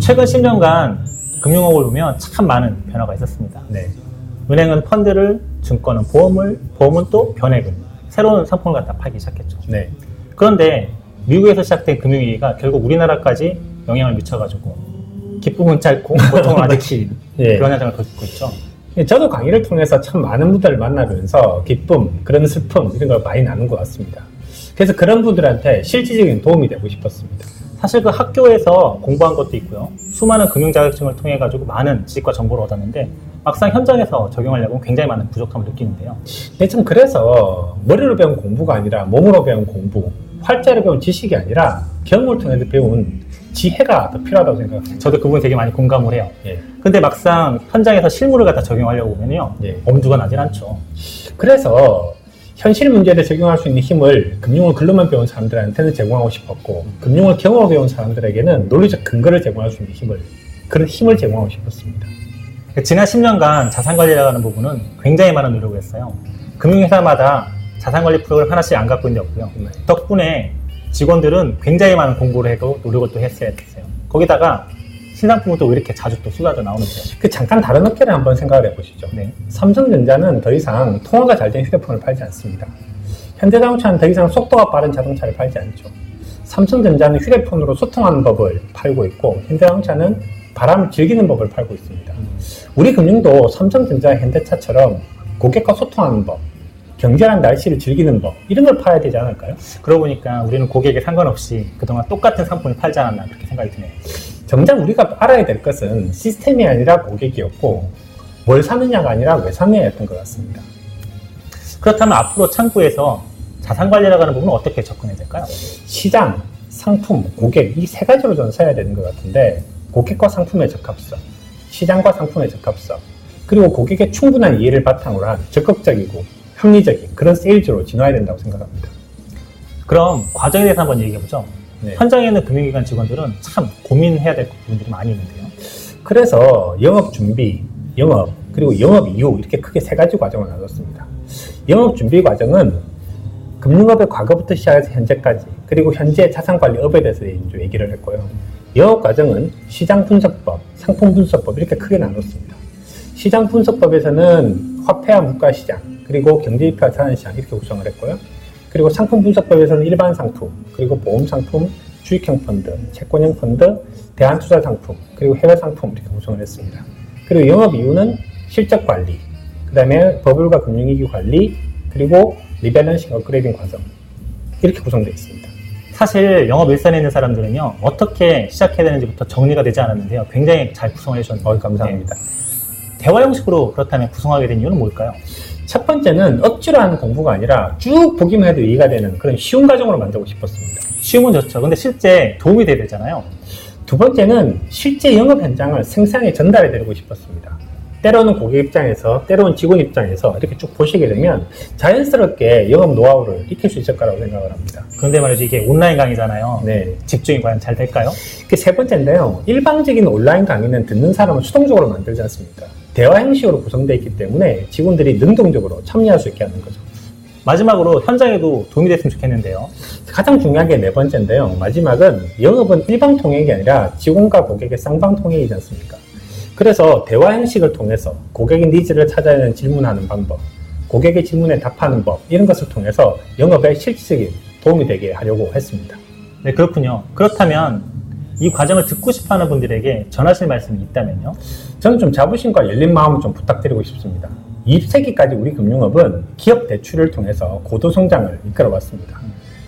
최근 10년간 금융업을 보면 참 많은 변화가 있었습니다. 네. 은행은 펀드를, 증권은 보험을, 보험은 또 변액을 새로운 상품을 갖다 팔기 시작했죠. 네. 그런데 미국에서 시작된 금융위기가 결국 우리나라까지 영향을 미쳐가지고 기쁨은 짧고 고통은 아직 긴 예. 그런 현상을 겪고 있죠. 저도 강의를 통해서 참 많은 분들을 만나면서 기쁨, 그런 슬픔 이런 걸 많이 나눈 것 같습니다. 그래서 그런 분들한테 실질적인 도움이 되고 싶었습니다. 사실 그 학교에서 공부한 것도 있고요. 수많은 금융 자격증을 통해 가지고 많은 지식과 정보를 얻었는데 막상 현장에서 적용하려면 굉장히 많은 부족함을 느끼는데요. 근데 참 그래서 머리로 배운 공부가 아니라 몸으로 배운 공부, 활자로 배운 지식이 아니라 경험을 통해서 배운 지혜가 더 필요하다고 생각합니다. 저도 그분 되게 많이 공감을 해요. 예. 근데 막상 현장에서 실무를 갖다 적용하려고 보면요. 예. 엄두가 나질 않죠. 그래서 현실 문제를 적용할 수 있는 힘을 금융을 글로만 배운 사람들한테는 제공하고 싶었고 금융을 경험을 배운 사람들에게는 논리적 근거를 제공할 수 있는 힘을 그런 힘을 제공하고 싶었습니다. 지난 10년간 자산관리라는 부분은 굉장히 많은 노력을 했어요. 금융회사마다 자산관리 프로그램 하나씩 안 갖고 있는 데 없고요. 네. 덕분에 직원들은 굉장히 많은 공부를 해도 노력을 또 했어야 됐어요. 거기다가 신상품은 또왜 이렇게 자주 또 쏟아져 나오는지. 그 잠깐 다른 업계를 한번 생각을 해보시죠. 네. 삼성전자는 더 이상 통화가 잘 된 휴대폰을 팔지 않습니다. 현대자동차는 더 이상 속도가 빠른 자동차를 팔지 않죠. 삼성전자는 휴대폰으로 소통하는 법을 팔고 있고 현대자동차는 바람을 즐기는 법을 팔고 있습니다. 우리 금융도 삼성전자, 현대차처럼 고객과 소통하는 법, 경제란 날씨를 즐기는 법 이런 걸 팔아야 되지 않을까요? 그러고 보니까 우리는 고객에 상관없이 그동안 똑같은 상품을 팔지 않았나 그렇게 생각이 드네요. 정작 우리가 알아야 될 것은 시스템이 아니라 고객이었고 뭘 사느냐가 아니라 왜 사느냐였던 것 같습니다. 그렇다면 앞으로 창구에서 자산 관리라고 하는 부분은 어떻게 접근해야 될까요? 시장, 상품, 고객 이 세 가지로 저는 써야 되는 것 같은데 고객과 상품의 적합성, 시장과 상품의 적합성, 그리고 고객의 충분한 이해를 바탕으로 한 적극적이고 합리적인 그런 세일즈로 진화해야 된다고 생각합니다. 그럼 과정에 대해서 한번 얘기해보죠. 네. 현장에 있는 금융기관 직원들은 참 고민해야 될 부분들이 많이 있는데요. 그래서 영업 준비, 영업, 그리고 영업 이후 이렇게 크게 세 가지 과정을 나눴습니다. 영업 준비 과정은 금융업의 과거부터 시작해서 현재까지, 그리고 현재 자산관리업에 대해서 얘기를 했고요. 영업 과정은 시장 분석법, 상품 분석법 이렇게 크게 나눴습니다. 시장 분석법에서는 화폐와 물가 시장, 그리고 경제 지표 자산 시장 이렇게 구성을 했고요. 그리고 상품 분석법에서는 일반 상품, 그리고 보험 상품, 주식형 펀드, 채권형 펀드, 대안투자 상품, 그리고 해외 상품 이렇게 구성을 했습니다. 그리고 영업 이유는 실적 관리, 그 다음에 버블과 금융위기 관리, 그리고 리밸런싱 업그레이딩 과정 이렇게 구성되어 있습니다. 사실 영업 일선에 있는 사람들은요, 어떻게 시작해야 되는지부터 정리가 되지 않았는데요. 굉장히 잘 구성해 주셨는데. 어, 감사합니다. 대화 형식으로 그렇다면 구성하게 된 이유는 뭘까요? 첫 번째는 억지로 하는 공부가 아니라 쭉 보기만 해도 이해가 되는 그런 쉬운 과정으로 만들고 싶었습니다. 쉬우면 좋죠. 근데 실제 도움이 돼야 되잖아요. 두 번째는 실제 영업 현장을 생생하게 전달해 드리고 싶었습니다. 때로는 고객 입장에서, 때로는 직원 입장에서 이렇게 쭉 보시게 되면 자연스럽게 영업 노하우를 익힐 수 있을 거라고 생각을 합니다. 그런데 말이죠. 이게 온라인 강의잖아요. 네. 집중이 과연 잘 될까요? 그세 번째인데요. 일방적인 온라인 강의는 듣는 사람을 수동적으로 만들지 않습니까? 대화 형식으로 구성되어 있기 때문에 직원들이 능동적으로 참여할 수 있게 하는 거죠. 마지막으로 현장에도 도움이 됐으면 좋겠는데요. 가장 중요한 게 네 번째인데요. 마지막은 영업은 일방 통행이 아니라 직원과 고객의 쌍방 통행이지 않습니까? 그래서 대화 형식을 통해서 고객의 니즈를 찾아내는 질문하는 방법, 고객의 질문에 답하는 법, 이런 것을 통해서 영업에 실질적인 도움이 되게 하려고 했습니다. 네, 그렇군요. 그렇다면 이 과정을 듣고 싶어 하는 분들에게 전하실 말씀이 있다면요. 저는 좀 자부심과 열린 마음을 좀 부탁드리고 싶습니다. 20세기까지 우리 금융업은 기업 대출을 통해서 고도 성장을 이끌어 왔습니다.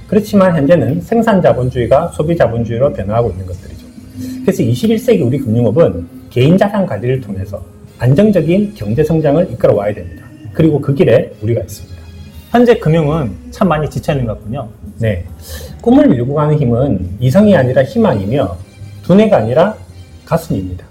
그렇지만 현재는 생산 자본주의가 소비 자본주의로 변화하고 있는 것들이죠. 그래서 21세기 우리 금융업은 개인 자산 관리를 통해서 안정적인 경제 성장을 이끌어 와야 됩니다. 그리고 그 길에 우리가 있습니다. 현재 금융은 참 많이 지쳐 있는 것 같군요. 네. 꿈을 밀고 가는 힘은 이성이 아니라 희망이며 두뇌가 아니라 가슴입니다.